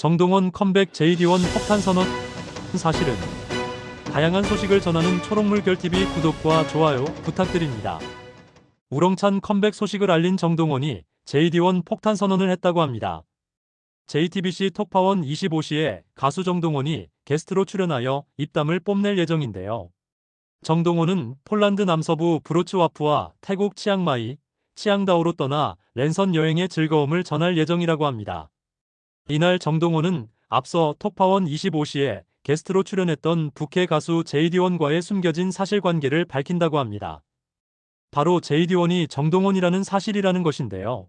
정동원 컴백 JD1 폭탄 선언 사실은 다양한 소식을 전하는 초록물 결TV 구독과 좋아요 부탁드립니다. 우렁찬 컴백 소식을 알린 정동원이 JD1 폭탄 선언을 했다고 합니다. JTBC 톡파원 25시에 가수 정동원이 게스트로 출연하여 입담을 뽐낼 예정인데요. 정동원은 폴란드 남서부 브로츠와프와 태국 치앙마이, 치앙다오로 떠나 랜선 여행의 즐거움을 전할 예정이라고 합니다. 이날 정동원은 앞서 톡파원 25시에 게스트로 출연했던 북해 가수 JD1과의 숨겨진 사실관계를 밝힌다고 합니다. 바로 JD1이 정동원이라는 사실이라는 것인데요.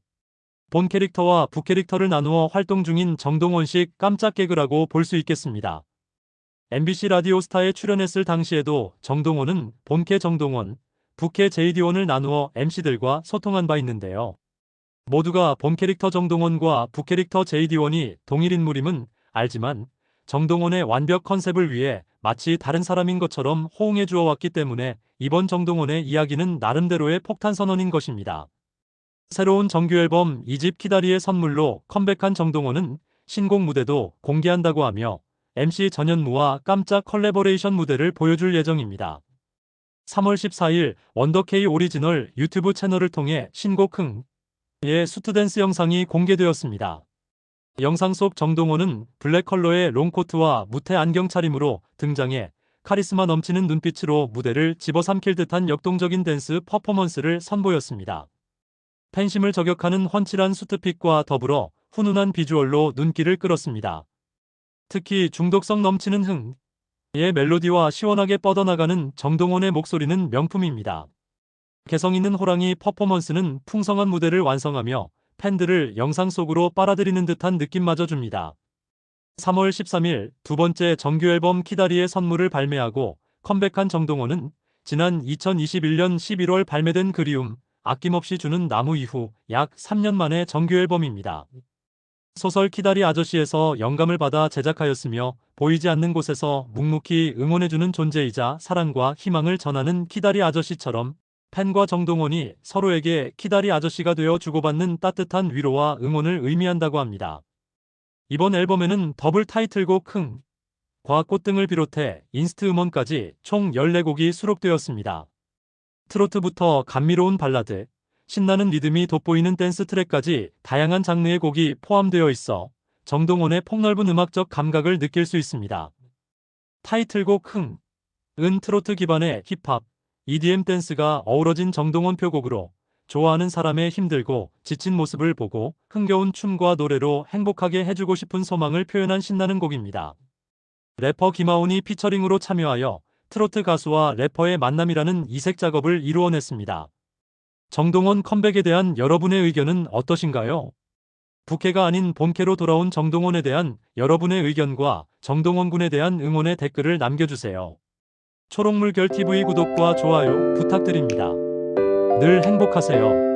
본 캐릭터와 부캐릭터를 나누어 활동 중인 정동원식 깜짝 개그라고 볼 수 있겠습니다. MBC 라디오스타에 출연했을 당시에도 정동원은 본캐 정동원, 부캐 JD1을 나누어 MC들과 소통한 바 있는데요. 모두가 본 캐릭터 정동원과 부캐릭터 JD1이 동일 인물임은 알지만 정동원의 완벽 컨셉을 위해 마치 다른 사람인 것처럼 호응해 주어 왔기 때문에 이번 정동원의 이야기는 나름대로의 폭탄 선언인 것입니다. 새로운 정규 앨범 2집 키다리의 선물로 컴백한 정동원은 신곡 무대도 공개한다고 하며 MC 전현무와 깜짝 컬래버레이션 무대를 보여줄 예정입니다. 3월 14일 원더케이 오리지널 유튜브 채널을 통해 신곡 흥 의 수트댄스 영상이 공개되었습니다. 영상 속 정동원은 블랙 컬러의 롱코트와 무태 안경 차림으로 등장해 카리스마 넘치는 눈빛으로 무대를 집어삼킬 듯한 역동적인 댄스 퍼포먼스를 선보였습니다. 팬심을 저격하는 훤칠한 수트핏과 더불어 훈훈한 비주얼로 눈길을 끌었습니다. 특히 중독성 넘치는 흥의 멜로디와 시원하게 뻗어나가는 정동원의 목소리는 명품입니다. 개성 있는 호랑이 퍼포먼스는 풍성한 무대를 완성하며 팬들을 영상 속으로 빨아들이는 듯한 느낌마저 줍니다. 3월 13일 두 번째 정규 앨범 키다리의 선물을 발매하고 컴백한 정동원은 지난 2021년 11월 발매된 그리움, 아낌없이 주는 나무 이후 약 3년 만에 정규 앨범입니다. 소설 키다리 아저씨에서 영감을 받아 제작하였으며 보이지 않는 곳에서 묵묵히 응원해주는 존재이자 사랑과 희망을 전하는 키다리 아저씨처럼 팬과 정동원이 서로에게 키다리 아저씨가 되어 주고받는 따뜻한 위로와 응원을 의미한다고 합니다. 이번 앨범에는 더블 타이틀곡 흥, 과꽃 등을 비롯해 인스트 음원까지 총 14곡이 수록되었습니다. 트로트부터 감미로운 발라드, 신나는 리듬이 돋보이는 댄스 트랙까지 다양한 장르의 곡이 포함되어 있어 정동원의 폭넓은 음악적 감각을 느낄 수 있습니다. 타이틀곡 흥, 은 트로트 기반의 힙합, EDM 댄스가 어우러진 정동원 표곡으로 좋아하는 사람의 힘들고 지친 모습을 보고 흥겨운 춤과 노래로 행복하게 해주고 싶은 소망을 표현한 신나는 곡입니다. 래퍼 김하온이 피처링으로 참여하여 트로트 가수와 래퍼의 만남이라는 이색 작업을 이루어냈습니다. 정동원 컴백에 대한 여러분의 의견은 어떠신가요? 부캐가 아닌 본캐로 돌아온 정동원에 대한 여러분의 의견과 정동원 군에 대한 응원의 댓글을 남겨주세요. 초록물결 TV 구독과 좋아요 부탁드립니다. 늘 행복하세요.